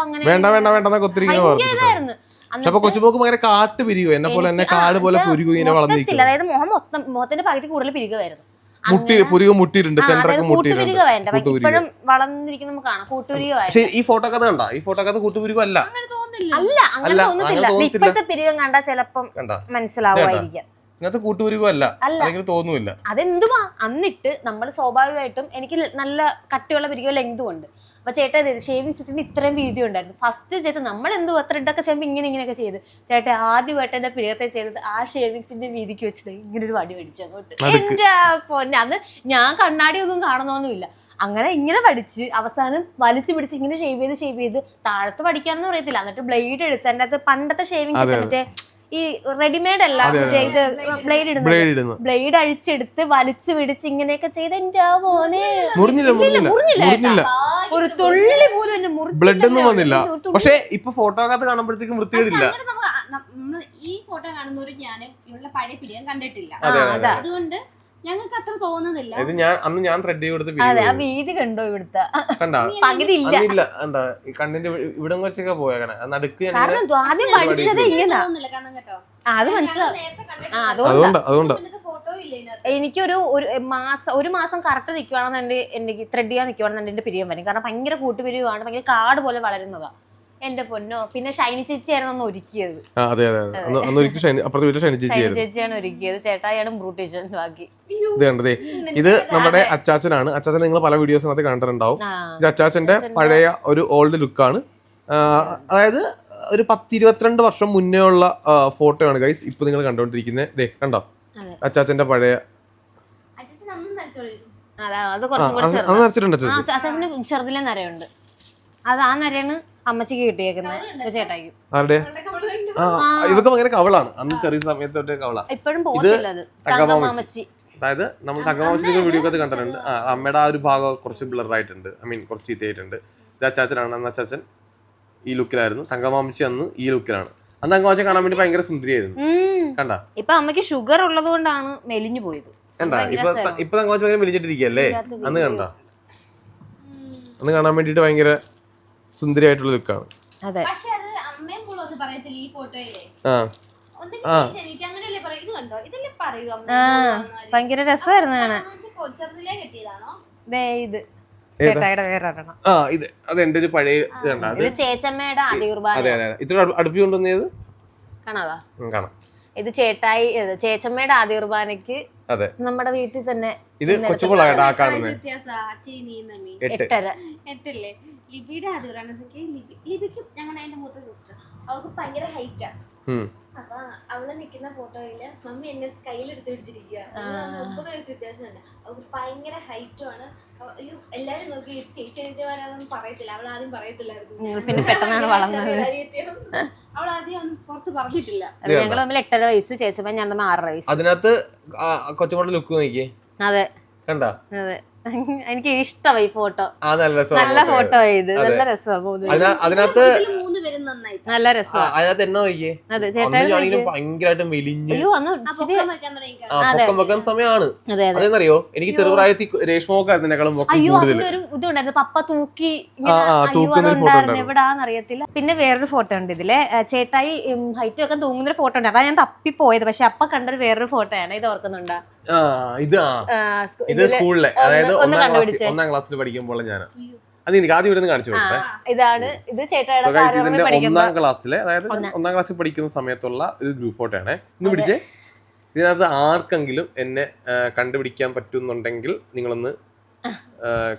Speaker 2: അങ്ങനെ
Speaker 1: വേണ്ട വേണ്ട വേണ്ട ഒത്തിരി പറഞ്ഞു
Speaker 2: ഇതായിരുന്നു.
Speaker 1: പക്ഷെ അപ്പൊ കൊച്ചുമോക്ക് ഭയങ്കര കാട്ട് പിരിയോ എന്നെ പോലെ തന്നെ കാട് പോലെ
Speaker 2: പക്ഷെ
Speaker 1: പുരുകു ഇങ്ങനെ വളർന്നിരിക്കും
Speaker 2: അതായത് മുഖം മൊത്തം മുഖത്തിന്റെ പകുതി കൂടുതൽ പിരികുമായിരുന്നു
Speaker 1: മുട്ടി പുരുക മുട്ടിയിട്ടുണ്ട് സെന്ററൊക്കെ മുട്ടിയിട്ടുണ്ട്.
Speaker 2: ഇപ്പോഴും വളർന്നിരിക്കുന്ന കാണാം. കൂട്ടുപിരിക
Speaker 1: ഈ ഫോട്ടോ കഥ കണ്ട? ഈ ഫോട്ടോ കഥ കൂട്ടുപിരികു അല്ല.
Speaker 2: അല്ല അങ്ങനെ
Speaker 1: തോന്നുന്നില്ല
Speaker 2: തോന്നത്തില്ല
Speaker 1: അങ്ങനെ തോന്നത്തില്ല.
Speaker 2: ഇപ്പോഴത്തെ പിരികം കണ്ടാ ചിലപ്പം
Speaker 1: കണ്ട?
Speaker 2: മനസ്സിലാവുമായിരിക്കാം.
Speaker 1: ഇതിനകത്ത് കൂട്ടുപിരികു അല്ല.
Speaker 2: അല്ല.
Speaker 1: അല്ലെങ്കിൽ തോന്നുന്നില്ല
Speaker 2: അതെന്തുവാ? അന്നിട്ട് നമ്മൾ സ്വാഭാവികമായിട്ടും എനിക്ക് നല്ല കട്ടിയുള്ള പിരികോ ലെങ്തും ഉണ്ട്. അപ്പൊ ചേട്ടൻ ഷേവിംഗ് സെറ്റിന് ഇത്രയും വീതി ഉണ്ടായിരുന്നു. ഫസ്റ്റ് ചേട്ടൻ നമ്മൾ എന്തുവാ ത്രെഡൊക്കെ ചെയ്യുമ്പോൾ ഇങ്ങനെ ഇങ്ങനെയൊക്കെ ചെയ്ത്. ചേട്ടൻ ആദ്യമായിട്ട് എന്റെ പ്രിയത്തെ ചെയ്തത് ആ ഷേവിങ്സിന്റെ വീതിക്ക് വെച്ചിട്ട് ഇങ്ങനെ ഒരു വടി പഠിച്ചു അങ്ങോട്ട്.
Speaker 1: എന്റെ
Speaker 2: എന്റെ പൊന്നെ. അന്ന് ഞാൻ കണ്ണാടി ഒന്നും കാണുന്നൊന്നുമില്ല. അങ്ങനെ ഇങ്ങനെ പഠിച്ച് അവസാനം വലിച്ചു പിടിച്ച് ഇങ്ങനെ ഷേവ് ചെയ്ത് ഷേവ് ചെയ്ത് താഴത്ത് പഠിക്കാനൊന്നും അറിയത്തില്ല. എന്നിട്ട് ബ്ലേഡ് എടുത്ത് എന്റെ അകത്ത് പണ്ടത്തെ
Speaker 1: ഷേവിങ്
Speaker 2: മറ്റേ ഈ റെഡിമെയ്ഡ് അല്ല ഇത് ബ്ലേഡ് ഇടുന്നത്.
Speaker 1: ബ്ലേഡ് ഇടുന്നു
Speaker 2: ബ്ലേഡ് അഴിച്ചെടുത്ത് വലിച്ചു പിടിച്ച് ഇങ്ങനെയൊക്കെ ചെയ്ത് എന്റെ ആ മോനെ.
Speaker 1: മുറിഞ്ഞില്ല
Speaker 2: ഒരു തുള്ളി പോലും എന്നെ
Speaker 1: ബ്ലഡ് ഒന്നും വന്നില്ല. പക്ഷേ ഇപ്പൊ ഫോട്ടോ കഥ കാണുമ്പോഴത്തേക്കും
Speaker 3: നമ്മൾ ഈ ഫോട്ടോ കാണുന്നവര് ഞാനും ഇവളുടെ പഴയ പിരിയം കണ്ടിട്ടില്ല. അതുകൊണ്ട് ഞങ്ങൾക്ക് അത്ര തോന്നുന്നില്ല.
Speaker 1: ഇത് ഞാൻ അന്ന് ഞാൻ ത്രെഡ് കൊടുത്ത്
Speaker 2: അതെ ആ വീതി കണ്ടോ ഇവിടുത്തെ?
Speaker 1: കണ്ട?
Speaker 2: പകുതി ഇല്ല.
Speaker 1: അന്നില്ല കണ്ട? ഈ കണ്ണിന്റെ ഇവിടെ വെച്ചൊക്കെ പോയേക്കണേ. നടുക്ക്
Speaker 2: കാരണം ആദ്യം പഠിച്ചത്. ഇങ്ങനെ.
Speaker 3: തോന്നുന്നില്ല കാരണം കേട്ടോ.
Speaker 2: അത് മനസ്സിലാവും ആ, അതുകൊണ്ട്.
Speaker 1: അതുകൊണ്ട് അതുകൊണ്ട്.
Speaker 3: ഫോട്ടോ ഇല്ല ഇതിനകത്ത്.
Speaker 2: എനിക്കൊരു ഒരു മാസം ഒരു മാസം കറക്റ്റ് നിൽക്കുവാണെന്നുണ്ടെങ്കിൽ എനിക്ക് ത്രെഡ് ചെയ്യാൻ നിൽക്കുവാണെന്നുണ്ടെങ്കിൽ എന്റെ പിരിയം വരും. കാരണം ഭയങ്കര കൂട്ടുപിരിവാണ് ഭയങ്കര കാട് പോലെ വളരുന്നതാ. എന്റെ പൊന്നോ? പിന്നെ ഷൈനി ചേച്ചിയായിരുന്നു അന്ന് ഒരുക്കിയത്.
Speaker 1: അതെ അതെ അന്ന് ഒരിക്കൽ ഷൈനി അപ്പുറത്തെ വീട്ടിൽ ഷൈനി ചേച്ചിയാണ്
Speaker 2: ചേച്ചിയാണ് ഒരുക്കിയത്. ചേട്ടായാണ് ബ്രൂട്ടീഷൻ ബാക്കി.
Speaker 1: ഇത് കണ്ടതേ ഇത് നമ്മുടെ അച്ചാച്ചനാണ്. അച്ചാച്ചൻ നിങ്ങൾ പല വീഡിയോസിനകത്ത് കണ്ടിട്ടുണ്ടാവും. ഇത് അച്ചാച്ചന്റെ പഴയ ഒരു ഓൾഡ് ലുക്കാണ്. അതായത് ഒരു പത്തിരുപത്തിരണ്ട് വർഷം മുന്നേ ഉള്ള ഫോട്ടോ ആണ് ഗൈസ് ഇപ്പൊ നിങ്ങൾ കണ്ടോണ്ടിരിക്കുന്നത് ദേ കണ്ടോ?
Speaker 2: അതെ.
Speaker 1: അച്ചാച്ചന്റെ പഴയ.
Speaker 2: അതാ കുറച്ചും കൂടി ചെറുതിലെ നരയുണ്ട്. അത് ആ നരയാണ് അമ്മച്ചിക്ക് കിട്ടിയേക്കുന്നത് ചേട്ടായിക്കും.
Speaker 1: ആരുടെ? ഇതൊക്കെ ഭയങ്കര കവളാണ്. അന്ന് ചെറിയ സമയത്ത് തൊട്ടേ കവള.
Speaker 2: ഇപ്പോഴും
Speaker 1: തങ്കമാമച്ചി. അതായത് നമ്മൾ തങ്കമാമച്ചി വീഡിയോ ഒക്കെ കണ്ടിട്ടുണ്ട്. അമ്മയുടെ ആ ഒരു ഭാഗം കുറച്ച് ബ്ലർ ആയിട്ടുണ്ട് ഐ മീൻ കുറച്ച് ചീത്തയായിട്ടുണ്ട്. ഇത് അച്ചാച്ചനാണ്. അന്ന് അച്ചാച്ചൻ ഈ ലുക്കിലായിരുന്നു തങ്കമാമച്ചി അന്ന് ഈ ലുക്കിലാണ് അന്ന് തങ്കമാമച്ചി കാണാൻ വേണ്ടി ഭയങ്കര സുന്ദരിയായിരുന്നു. കണ്ട?
Speaker 2: ഇപ്പൊ അമ്മയ്ക്ക് ഷുഗർ ഉള്ളത് കൊണ്ടാണ് മെലിഞ്ഞു പോയത്.
Speaker 1: കണ്ട? ഇപ്പൊ. ഇപ്പൊ തങ്കമാമച്ചി ഭയങ്കര
Speaker 2: മെലിഞ്ഞിട്ടിരിക്കല്ലേ
Speaker 1: അന്ന് കണ്ട? അന്ന് കാണാൻ വേണ്ടിട്ട് ഭയങ്കര സുന്ദരിയായിട്ടുള്ള ലുക്കാണ്.
Speaker 2: അതെ.
Speaker 1: ആ.
Speaker 2: ഭയങ്കര രസമായിരുന്നു കാണാൻ ദേ ഇത്.
Speaker 1: ഏതാ?
Speaker 2: ചേട്ടായിയുടെ വേറെ ഒരെണ്ണം
Speaker 1: ആ ഇത്. അത് ഒരു പഴയ ഇത് അത്
Speaker 2: ഇത് ചേച്ചമ്മയുടെ ആദ്യ
Speaker 1: അതെ അതെ അതെ. ഇത്ര അടുപ്പി കൊണ്ടുവന്നത്
Speaker 2: കാണാതാ
Speaker 1: ഉം, കാണാം.
Speaker 2: ഇത് ചേട്ടായി ഇത് ചേച്ചമ്മയുടെ ആദ്യ കുർബാനക്ക്
Speaker 1: അതെ.
Speaker 2: നമ്മുടെ വീട്ടിൽ തന്നെ
Speaker 1: ഇത് കാണുന്നത്
Speaker 2: എട്ടര.
Speaker 3: എട്ടില്ലേ? ലിബിയുടെ ആദ്യ ലിബി ലിബിക്ക് ഞങ്ങളുടെ അതിന്റെ മൂത്ത സിസ്റ്റർ. അവൾക്ക് ഭയങ്കര ഹൈറ്റാ
Speaker 1: ഉം.
Speaker 3: അപ്പൊ അവൾ നിക്കുന്ന ഫോട്ടോയിൽ മമ്മി എന്നെ കയ്യിലെടുത്ത് പിടിച്ചിരിക്കുക മുപ്പത് വയസ്സ് വ്യത്യാസമുണ്ട്. അവൾക്ക് ഭയങ്കര ഹൈറ്റും ആണ്. എല്ലാരും നോക്കി ചേച്ചി എഴുതിയവരാണെന്ന് പറയത്തില്ല. അവൾ ആദ്യം പറയത്തില്ലായിരുന്നു.
Speaker 2: ഞങ്ങൾ തമ്മിൽ എട്ടര വയസ്സ് ചേച്ചമ്മ ഞാൻ തമ്മിൽ ആറര വയസ്സ്.
Speaker 1: അതിനകത്ത് കൊച്ചുമോട്ട് ലുക്ക് നോക്കിയേ?
Speaker 2: അതെ.
Speaker 1: കണ്ട?
Speaker 2: അതെ. എനിക്ക് ഇഷ്ടമായി ഫോട്ടോ.
Speaker 1: ആ നല്ല
Speaker 2: നല്ല ഫോട്ടോ. ഇത്. നല്ല രസമാണ്
Speaker 1: അതിനകത്ത്
Speaker 2: നല്ല
Speaker 1: രസം.
Speaker 2: രസമാണ്
Speaker 1: അതിനകത്ത് എന്നാ നോക്കിയേ
Speaker 2: അതെ
Speaker 1: ഭയങ്കരമായിട്ടും മെലിഞ്ഞ്
Speaker 3: പൊക്കം വെക്കാൻ
Speaker 1: സമയമാണ്.
Speaker 2: അതെ അതെ.
Speaker 1: അതെന്നറിയോ? എനിക്ക് ചെറുപ്രായത്തിൽ രേഷ്മോക്കായിരുന്നേക്കാളും
Speaker 2: ഇതുണ്ടായിരുന്നു. പപ്പ തൂക്കി
Speaker 1: എവിടാന്നറിയത്തില്ല
Speaker 2: അതുണ്ടായിരുന്നു. എവിടാന്ന് അറിയത്തില്ല പിന്നെ വേറൊരു ഫോട്ടോ ഉണ്ട് ഇതിൽ. ചേട്ടായി ഹൈറ്റ് വെക്കാൻ തൂങ്ങുന്ന ഒരു ഫോട്ടോ ഉണ്ട്. അതാ ഞാൻ തപ്പിപ്പോയത്. പക്ഷെ അപ്പ കണ്ടൊരു വേറൊരു ഫോട്ടോയാണ്. ഇത് ഓർക്കുന്നുണ്ടോ?
Speaker 1: ഇത്. സ്കൂളിലെ അതായത്
Speaker 2: ഒന്നാം
Speaker 1: ക്ലാസ് ഒന്നാം ക്ലാസ്സിൽ പഠിക്കുമ്പോൾ ഞാൻ അത് എനിക്ക് ആദ്യം ഇവിടുന്ന് കാണിച്ചു കൊടുത്തെ.
Speaker 2: ഇതാണ്. ഇത്
Speaker 1: ഇതിന്റെ ഒന്നാം ക്ലാസ്സിലെ അതായത് ഒന്നാം. ക്ലാസ്സിൽ പഠിക്കുന്ന സമയത്തുള്ള ഒരു ഗ്രൂപ്പ് ഫോട്ടോ ആണ്. ഇന്ന് പിടിച്ചേ. ഇതിനകത്ത് ആർക്കെങ്കിലും എന്നെ കണ്ടുപിടിക്കാൻ പറ്റുന്നുണ്ടെങ്കിൽ നിങ്ങളൊന്ന്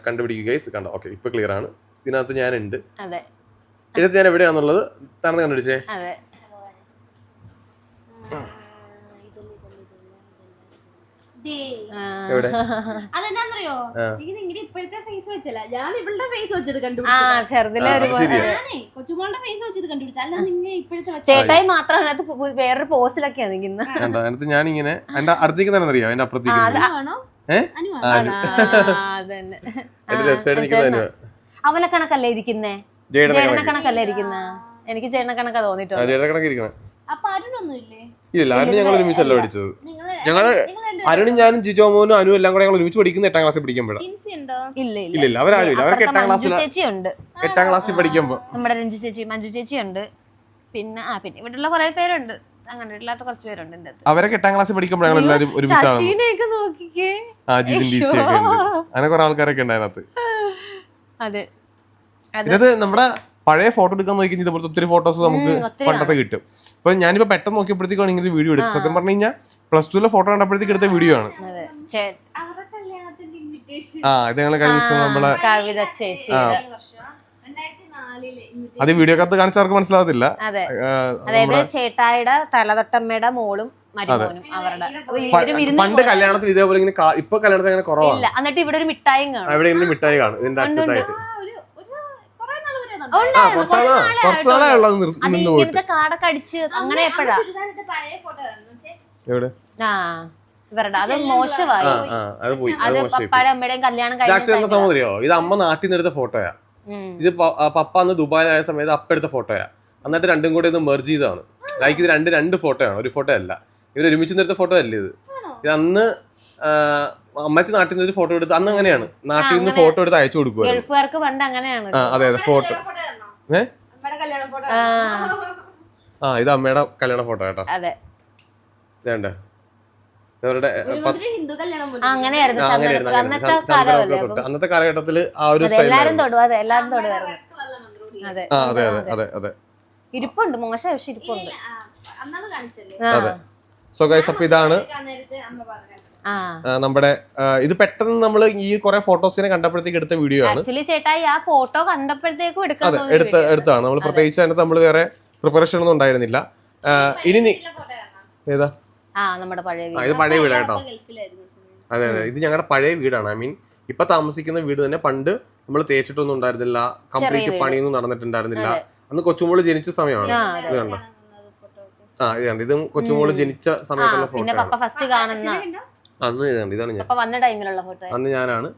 Speaker 1: കണ്ടുപിടിക്കുക ഗൈസ് കണ്ടോ? ഓക്കെ ഇപ്പൊ ക്ലിയർ ആണ്. ഇതിനകത്ത് ഞാനുണ്ട്.
Speaker 2: അതെ.
Speaker 1: ഇതിനകത്ത് ഞാൻ എവിടെയാണെന്നുള്ളത് താണെന്ന് കണ്ടുപിടിച്ചേ
Speaker 3: അതെന്നാന്നറിയോ? ഇങ്ങനെ ഇപ്പോഴത്തെ ഫേസ് വെച്ചല്ല ഞാൻ ഇവളുടെ ഫേസ് വെച്ചത് കൊച്ചുമോളുടെ ഫേസ് വെച്ചത് കണ്ടുപിടിച്ചു അല്ല നിങ്ങൾ ഇപ്പോഴത്തെ വെച്ച
Speaker 2: ചേട്ടായി മാത്രം അതിനകത്ത് വേറൊരു പോസ്റ്റിലൊക്കെയാ നിൽക്കുന്നത്
Speaker 1: എന്റെ അടുത്തേക്ക് തന്നെ അറിയാം എന്റെ അപ്പുറത്തേക്ക് നിൽക്കുന്ന അനു
Speaker 2: അവനെ കണക്കല്ലേ ഇരിക്കുന്നേ? കണക്കല്ലേ. ഇരിക്കുന്ന? എനിക്ക് ചേട്ടനെ കണക്കാ
Speaker 3: അപ്പൊ ഇല്ല
Speaker 1: ഞങ്ങൾ ഒരുമിച്ചല്ല പഠിച്ചത്.
Speaker 3: ഞങ്ങൾ
Speaker 1: അരുണും ഞാനും ജിജോ മോനും അനു എല്ലാം കൂടെ ഞങ്ങൾ ഒരുമിച്ച് പഠിക്കുന്ന എട്ടാം ക്ലാസ്സിൽ പഠിക്കുമ്പോഴാണ്
Speaker 2: ഇല്ല
Speaker 1: ഇല്ല. ഇല്ല അവരാരും ഇല്ല. അവർക്ക് എട്ടാം ക്ലാസ്സിൽ
Speaker 2: ചേച്ചി ഉണ്ട്.
Speaker 1: എട്ടാം ക്ലാസ്സിൽ പഠിക്കുമ്പോ.
Speaker 2: നമ്മുടെ രഞ്ജു ചേച്ചി മഞ്ജു ചേച്ചി ഉണ്ട്. പിന്നെ ആ പിന്നെ ഇവിടെയുള്ള കുറെ പേരുണ്ട്. അങ്ങനെ ഇല്ലാത്ത കുറച്ച് പേരുണ്ട് എന്റെ
Speaker 1: അവരൊക്കെ എട്ടാം ക്ലാസ്സിൽ പഠിക്കുമ്പോൾ ഞങ്ങൾ എല്ലാവരും ഒരുമിച്ചാണ്
Speaker 2: ശശീനെയൊക്കെ നോക്കിക്കേ.
Speaker 1: ആ ജിതിൻ ഡി സി ഒക്കെ ഉണ്ട്. അങ്ങനെ കുറെ ആൾക്കാരൊക്കെ ഉണ്ട് അതിനകത്ത്.
Speaker 2: അതെ. അത്
Speaker 1: ഇതിനകത്ത് നമ്മുടെ പഴയ ഫോട്ടോ എടുക്കാൻ നോക്കി ഇതുപോലത്തെ ഒത്തിരി ഫോട്ടോസ് നമുക്ക് പണ്ടത്തെ കിട്ടും. അപ്പൊ ഞാനിപ്പോ പെട്ടെന്ന് നോക്കിയപ്പോഴത്തേക്കാണ് ഇങ്ങനെ വീഡിയോ എടുത്തത്. സത്യം പറഞ്ഞു കഴിഞ്ഞാൽ പ്ലസ് ടുവിലെ ഫോട്ടോ കണ്ടപ്പോഴത്തേക്ക് എടുത്ത വീഡിയോ ആണ്.
Speaker 2: അതെ. ചേ-
Speaker 3: അവരുടെ കല്യാണത്തിന്റെ ഇൻവിറ്റേഷൻ
Speaker 1: ആ ഇത് ഞങ്ങൾ കഴിഞ്ഞ ദിവസം നമ്മളെ
Speaker 2: കവിത ചേച്ചി
Speaker 1: അത് വീഡിയോ കത്ത് കാണിച്ചവർക്ക്
Speaker 2: അതായത് ചേട്ടായിയുടെ തലതൊട്ടമ്മയുടെ മോളും
Speaker 1: പണ്ട് കല്യാണത്തിൽ ഇതേപോലെ ഇങ്ങനെ ഇപ്പൊ കല്യാണത്തിൽ അങ്ങനെ കുറവാണ്
Speaker 2: ഇല്ല എന്നിട്ട് ഇവിടെ ഒരു മിഠായി കാണും.
Speaker 1: അവിടെ ഇങ്ങനെ മിഠായി കാണും ഇതിന്റെ അറ്റത്തായിട്ട്.
Speaker 3: ഒരു ഒരു കുറെ നാൾ വരെ
Speaker 1: ആ കുറച്ച് നാളാ കുറച്ച് നാളെ ഉള്ളത്
Speaker 2: അങ്ങനെ എപ്പോഴാ?
Speaker 1: എവിടെ?
Speaker 2: ആ ഇവരുടെ അത് മോശമായി.
Speaker 1: ആ ആ അത് പോയി അത്
Speaker 2: അത്
Speaker 1: മോശമായി
Speaker 2: പപ്പാടെ അമ്മയുടെയും കല്യാണം
Speaker 1: ഇത് ആക്ച്വലി എന്താ
Speaker 2: കഴിഞ്ഞ
Speaker 1: സംഭവം അറിയോ? ഇത് അമ്മ നാട്ടിൽ നിന്ന് എടുത്ത ഫോട്ടോയാ.
Speaker 2: ഉം.
Speaker 1: ഇത് പ- ആ പപ്പ അന്ന് ദുബായിലായ സമയത്ത് അപ്പ എടുത്ത ഫോട്ടോയാ. എന്നിട്ട് രണ്ടും കൂടെ ഇത് മെർജ് ചെയ്തതാണ്. ലൈക്ക് ഇത് രണ്ട് രണ്ട് ഫോട്ടോയാണ് ഒരു ഫോട്ടോ അല്ല. ഇവർ ഒരുമിച്ച് നിന്നെടുത്ത ഫോട്ടോ അല്ല ഇത്? ഇത് അന്ന് ആ, അമ്മച്ചി നാട്ടിൽ നിന്ന് ഒരു ഫോട്ടോ എടുത്ത് അന്ന് അങ്ങനെയാണ്. നാട്ടിൽ നിന്ന് ഫോട്ടോ എടുത്ത് അയച്ചു കൊടുക്കുവായിരുന്നു.
Speaker 2: ഗൾഫുകാർക്ക് പണ്ട് അങ്ങനെയാണ്
Speaker 1: ആ അതെ അതെ ഫോട്ടോ. ഏ?
Speaker 3: കല്യാണ ഫോട്ടോ
Speaker 2: ആ,
Speaker 1: ആ ഇത് അമ്മയുടെ കല്യാണ ഫോട്ടോ കേട്ടോ
Speaker 2: അതെ.
Speaker 1: വേണ്ട.
Speaker 2: അവരുടെ അങ്ങനെയായിരുന്നു. അന്നത്തെ
Speaker 1: കാലഘട്ടത്തിൽ ആ ഒരു
Speaker 2: അതെ എല്ലാരും അതെ എല്ലാരും അതെ.
Speaker 1: അതെ അതെ അതെ അതെ.
Speaker 2: ഇരിപ്പുണ്ട് മോശം പക്ഷെ ഇരിപ്പുണ്ട്.
Speaker 1: അതെ. സോ ഗൈസ് അപ്പൊ ഇതാണ്.
Speaker 3: എടുക്കാൻ അമ്മ പറഞ്ഞു
Speaker 2: ആ.
Speaker 1: ആ, നമ്മുടെ ഇത് പെട്ടെന്ന് നമ്മൾ ഈ കുറെ ഫോട്ടോസിനെ കണ്ടപ്പോഴത്തേക്ക് എടുത്ത വീഡിയോ ആണ്.
Speaker 2: ആക്ച്വലി ചേട്ടായി ആ ഫോട്ടോ കണ്ടപ്പോഴത്തേക്കും
Speaker 1: എടുത്ത എടുത്താണ്. നമ്മൾ പ്രത്യേകിച്ച് അതിനകത്ത് നമ്മൾ വേറെ പ്രിപ്പറേഷൻ ഒന്നും ഉണ്ടായിരുന്നില്ല. ഇനി. ഏതാ?
Speaker 2: ആ നമ്മുടെ പഴയ വീട്
Speaker 1: ഇത് പഴയ വീടാ കേട്ടോ.
Speaker 3: അപ്പ ഗൾഫിലായിരുന്നു
Speaker 1: അതെ അതെ. ഇത് ഞങ്ങളുടെ പഴയ വീടാണ്. ഐ മീൻ ഇപ്പൊ താമസിക്കുന്ന വീട് തന്നെ പണ്ട് നമ്മൾ തേച്ചിട്ടൊന്നും ഉണ്ടായിരുന്നില്ല കംപ്ലീറ്റ്. പണിയൊന്നും നടന്നിട്ടുണ്ടായിരുന്നില്ല. അന്ന് കൊച്ചുമോൾ ജനിച്ച സമയമാണ്. ഇത് കണ്ടോ. ആ ഇത് കണ്ടോ? ഇതും കൊച്ചുമോൾ ജനിച്ച സമയത്തുള്ള
Speaker 2: പിന്നെ
Speaker 1: ഫോട്ടോ
Speaker 2: പപ്പ ഫസ്റ്റ് കാണുന്ന.
Speaker 1: അന്ന് ഇത് കണ്ടോ? ഇതാണ് ഞാൻ.
Speaker 2: പപ്പ വന്ന ടൈമിലുള്ള ഫോട്ടോ
Speaker 1: അന്ന് ഞാനാണ്.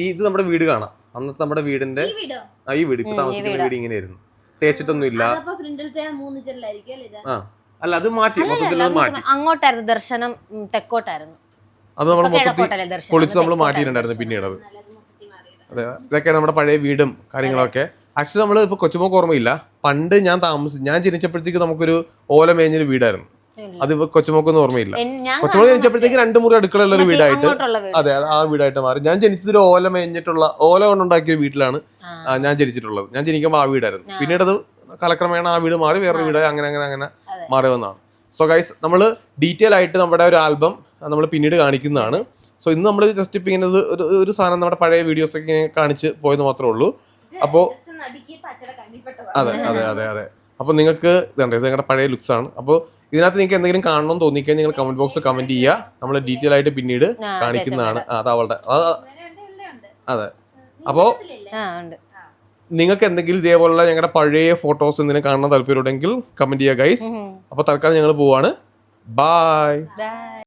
Speaker 1: ഈ ഇത് നമ്മുടെ വീട് കാണാം. അന്നത്തെ നമ്മുടെ വീടിന്റെ
Speaker 3: ഈ വീടോ?
Speaker 1: ആ ഈ വീട്. ഇപ്പൊ താമസിക്കുന്ന വീട്. ഇങ്ങനെയായിരുന്നു. തേച്ചിട്ടൊന്നും ഇല്ല
Speaker 3: ആ. അല്ലേ
Speaker 1: അത് മാറ്റി. മൊത്തത്തിൽ അത് മാറ്റി.
Speaker 2: അങ്ങോട്ടായിരുന്നു ദർശനം ഉം, തെക്കോട്ടായിരുന്നു.
Speaker 1: അത് നമ്മൾ
Speaker 2: ഇപ്പൊ
Speaker 1: മൊത്തത്തിൽ
Speaker 2: ദർശനം?
Speaker 1: പൊളിച്ച് നമ്മൾ മാറ്റിയിട്ടുണ്ടായിരുന്നു പിന്നീട് അത് അതെ ഇതൊക്കെയാണ് നമ്മുടെ പഴയ വീടും കാര്യങ്ങളൊക്കെ. ആക്ച്വലി നമ്മൾ ഇപ്പൊ കൊച്ചുമോക്ക് ഓർമ്മയില്ല. പണ്ട് ഞാൻ താമസി ഞാൻ ജനിച്ചപ്പോഴത്തേക്ക് നമുക്കൊരു ഓല മേഞ്ഞൊരു വീടായിരുന്നു.
Speaker 2: ഇല്ല.
Speaker 1: അത് ഇപ്പൊ കൊച്ചുമോക്കൊന്നും ഓർമ്മയില്ല.
Speaker 2: എൻ- ഞാൻ
Speaker 1: കൊച്ചുമോൾ ജനിച്ചപ്പോഴത്തേക്ക് രണ്ട് മുറി അടുക്കളയുള്ള ഒരു
Speaker 2: മറ്റേ
Speaker 1: വീടായിട്ട്
Speaker 2: അങ്ങോട്ടുള്ള വീട്.
Speaker 1: അതെ അത് ആ വീടായിട്ട് മാറി. ഞാൻ ജനിച്ചത് ഒരു ഓല മേഞ്ഞിട്ടുള്ള ഓല കൊണ്ടുണ്ടാക്കിയ വീട്ടിലാണ്.
Speaker 2: ആ,
Speaker 1: ഞാൻ ജനിച്ചിട്ടുള്ളത്. ഞാൻ ജനിക്കുമ്പോൾ ആ വീടായിരുന്നു. പിന്നീട് അത് കലക്രമേണ ആ വീട് മാറി വേറൊരു വീടായി അങ്ങനെ അങ്ങനെ അങ്ങനെ മാറി വന്നതാണ്. സോ ഗൈസ് നമ്മൾ ഡീറ്റെയിൽ ആയിട്ട് നമ്മുടെ ഒരു ആൽബം നമ്മൾ പിന്നീട് കാണിക്കുന്നതാണ്. സോ ഇന്ന് നമ്മൾ ജസ്റ്റ് ഇപ്പം ഇങ്ങനെ ഒരു ഒരു സാധനം നമ്മുടെ പഴയ വീഡിയോസ് ഒക്കെ ഇങ്ങനെ കാണിച്ച് പോയെന്ന് മാത്രമേ ഉള്ളൂ.
Speaker 3: അപ്പോൾ
Speaker 1: അതെ അതെ അതെ അതെ. അപ്പോൾ നിങ്ങൾക്ക് ഇതുണ്ട് ഇത് നിങ്ങളുടെ പഴയ ലുക്സ് ആണ്. അപ്പോൾ ഇതിനകത്ത് നിങ്ങൾക്ക് എന്തെങ്കിലും കാണണം തോന്നിക്കാൻ നിങ്ങൾ കമന്റ് ബോക്സിൽ കമന്റ് ചെയ്യുക. നമ്മൾ ഡീറ്റെയിൽ ആയിട്ട് പിന്നീട് കാണിക്കുന്നതാണ്. അത്. അവളുടെ അതെ
Speaker 3: വേറെ
Speaker 1: നിങ്ങൾക്ക് എന്തെങ്കിലും ഇതേപോലുള്ള ഞങ്ങളുടെ പഴയ ഫോട്ടോസ് എന്തെങ്കിലും കാണാൻ താല്പര്യമുണ്ടെങ്കിൽ കമന്റ് ചെയ്യുക ഗൈസ് അപ്പൊ തൽക്കാലം ഞങ്ങൾ പോവാണ്. ബായ്.